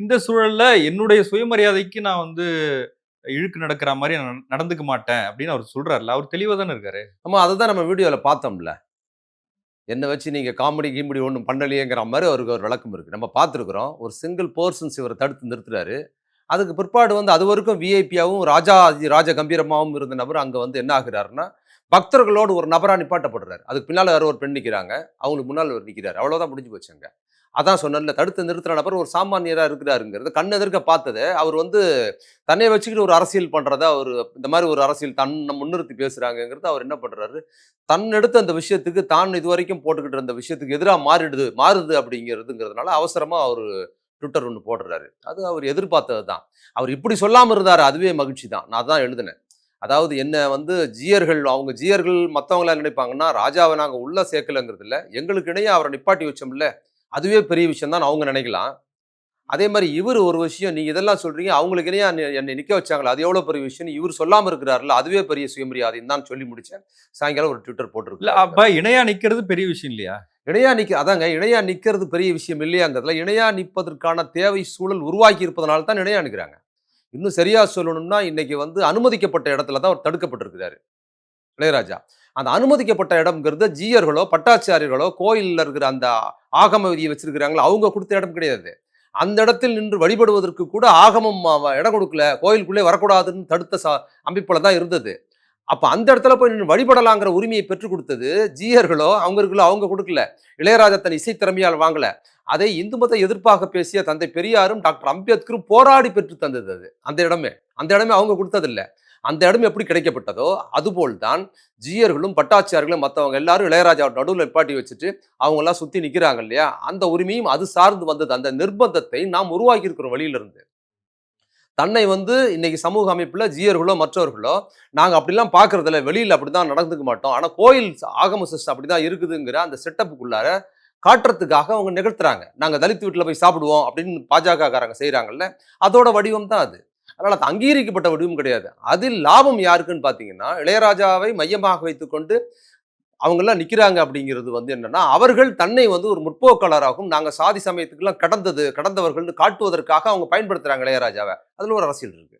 இந்த சூழல்ல என்னுடைய சுயமரியாதைக்கு நான் வந்து இழுக்கு நடக்கிற மாதிரி நான் நடந்துக்க மாட்டேன் அப்படின்னு அவர் சொல்றாருல்ல. அவர் தெளிவாக தானே இருக்காரு? நம்ம அதை தான் நம்ம வீடியோவில் பார்த்தோம்ல. என்னை வச்சு நீங்கள் காமெடி கீமெடி ஒன்றும் பண்ணலையேங்கிற மாதிரி அவருக்கு ஒரு விளக்கம் இருக்குது நம்ம பார்த்துருக்குறோம். ஒரு சிங்கிள் போர்சன்ஸ் இவரை தடுத்து நிறுத்துறாரு. அதுக்கு பிற்பாடு வந்து அது வரைக்கும் விஐபியாகவும் ராஜா ராஜ கம்பீரமாகவும் இருந்த நபர் அங்கே வந்து என்ன ஆகுறாருன்னா பக்தர்களோடு ஒரு நபராக நிப்பாட்டப்படுறாரு. அதுக்கு பின்னால் வேறு ஒரு பெண் நிற்கிறாங்க அவங்களுக்கு முன்னால் ஒரு நிற்கிறாரு அவ்வளோதான் முடிஞ்சு போச்சு அங்கே அதான் சொன்னேன்ல தடுத்து நிறுத்துற நபர் ஒரு சாமானியராக இருக்கிறாருங்கிறது. கண் எதிர்க்க பார்த்தது. அவர் வந்து தன்னை வச்சுக்கிட்டு ஒரு அரசியல் பண்ணுறத அவர் இந்த மாதிரி ஒரு அரசியல் தன்னை முன்னிறுத்தி பேசுகிறாங்கங்கிறது அவர் என்ன பண்ணுறாரு தன் எடுத்த அந்த விஷயத்துக்கு தான் இது வரைக்கும் போட்டுக்கிட்டு இருந்த விஷயத்துக்கு எதிராக மாறிடுது மாறுது அப்படிங்கிறதுங்கிறதுனால அவசரமாக அவர் ட்விட்டர் ஒன்று போடுறாரு. அது அவர் எதிர்பார்த்தது தான். அவர் இப்படி சொல்லாமல் இருந்தார் அதுவே மகிழ்ச்சி தான். நான் தான் எழுதினேன். அதாவது என்ன வந்து ஜீயர்கள் அவங்க ஜீயர்கள் மற்றவங்கள நினைப்பாங்கன்னா ராஜாவை நாங்கள் உள்ளே சேர்க்கலைங்கிறது இல்லை. எங்களுக்கு இணையே அவரை நிப்பாட்டி வச்சோம்ல. அதுவே பெரிய விஷயம் தான் அவங்க நினைக்கலாம். அதே மாதிரி இவர் ஒரு விஷயம் நீங்க இதெல்லாம் சொல்றீங்க அவங்களுக்கு இணையா என்னை- நிக்க வச்சாங்களா? அது எவ்வளவு பெரிய விஷயம் இவர் சொல்லாம இருக்கிறாருல அதுவே பெரிய சுயமரியாதைன்னு தான் சொல்லி முடிச்சேன். சாயங்காலம் ஒரு ட்விட்டர் இல்ல போட்டிருக்கு அப்ப இணையா நிக்கிறது பெரிய விஷயம் இல்லையா? இணையா நிக்க அதாங்க இணையா நிக்கிறது பெரிய விஷயம் இல்லையாங்கிறதுல இணையா நிற்பதற்கான தேவை சூழல் உருவாக்கி இருப்பதனால தான் இணையா நிற்கிறாங்க இன்னும் சரியா சொல்லணும்னா இன்னைக்கு வந்து அனுமதிக்கப்பட்ட இடத்துல தான் அவர் தடுக்கப்பட்டிருக்கிறாரு. இளையராஜா. அந்த அனுமதிக்கப்பட்ட இடம்ங்கிறது ஜீயர்களோ பட்டாச்சாரியர்களோ கோயிலில் இருக்கிற அந்த ஆகம விதியை வச்சிருக்கிறாங்களோ அவங்க கொடுத்த இடம் கிடையாது. அந்த இடத்தில் நின்று வழிபடுவதற்கு கூட ஆகமம் இடம் கொடுக்கல கோயிலுக்குள்ளே வரக்கூடாதுன்னு தடுத்த சா அமைப்பில் தான் இருந்தது. அப்போ அந்த இடத்துல போய் நின்று வழிபடலாங்கிற உரிமையை பெற்றுக் கொடுத்தது ஜீயர்களோ அவங்களுக்குள்ள அவங்க கொடுக்கல. இளையராஜா தன் இசைத்திறமையால் வாங்கல. அதை இந்து மத எதிர்ப்பாக பேசிய தந்தை பெரியாரும் டாக்டர் அம்பேத்கரும் போராடி பெற்று தந்தது அது. அந்த இடமே. அந்த இடமே அவங்க கொடுத்ததில்ல. அந்த இடம் எப்படி கிடைக்கப்பட்டதோ அதுபோல் தான் ஜீயர்களும் பட்டாச்சியார்களும் மற்றவங்க எல்லாரும் இளையராஜா நடுவில் நிப்பாட்டி வச்சுட்டு அவங்கெல்லாம் சுற்றி நிற்கிறாங்க இல்லையா? அந்த உரிமையும் அது சார்ந்து வந்தது. அந்த நிர்பந்தத்தை நாம் உருவாக்கி இருக்கிறோம் வழியிலிருந்து தன்னை வந்து இன்னைக்கு சமூக அமைப்பில் ஜீயர்களோ மற்றவர்களோ நாங்கள் அப்படிலாம் பார்க்கறதில்ல. அப்படி அப்படிதான் நடந்துக்க மாட்டோம். ஆனால் கோயில் ஆகம சிஸ்டம் அப்படிதான் இருக்குதுங்கிற அந்த செட்டப்புக்குள்ளார காட்டுறதுக்காக அவங்க நிகழ்த்துறாங்க. நாங்கள் தலித்து வீட்டில் போய் சாப்பிடுவோம் அப்படின்னு பாஜக காரங்க அதோட வடிவம் தான் அது. அதனால் அது அங்கீகரிக்கப்பட்ட வடிவம் கிடையாது. அதில் லாபம் யாருக்குன்னு பார்த்தீங்கன்னா இளையராஜாவை மையமாக வைத்துக்கொண்டு அவங்கெல்லாம் நிற்கிறாங்க அப்படிங்கிறது வந்து என்னென்னா அவர்கள் தன்னை வந்து ஒரு முற்போக்காளராகவும் நாங்கள் சாதி சமயத்துக்கெல்லாம் கடந்தது கடந்தவர்கள்னு காட்டுவதற்காக அவங்க பயன்படுத்துகிறாங்க இளையராஜாவை. அதில் ஒரு அரசியல் இருக்குது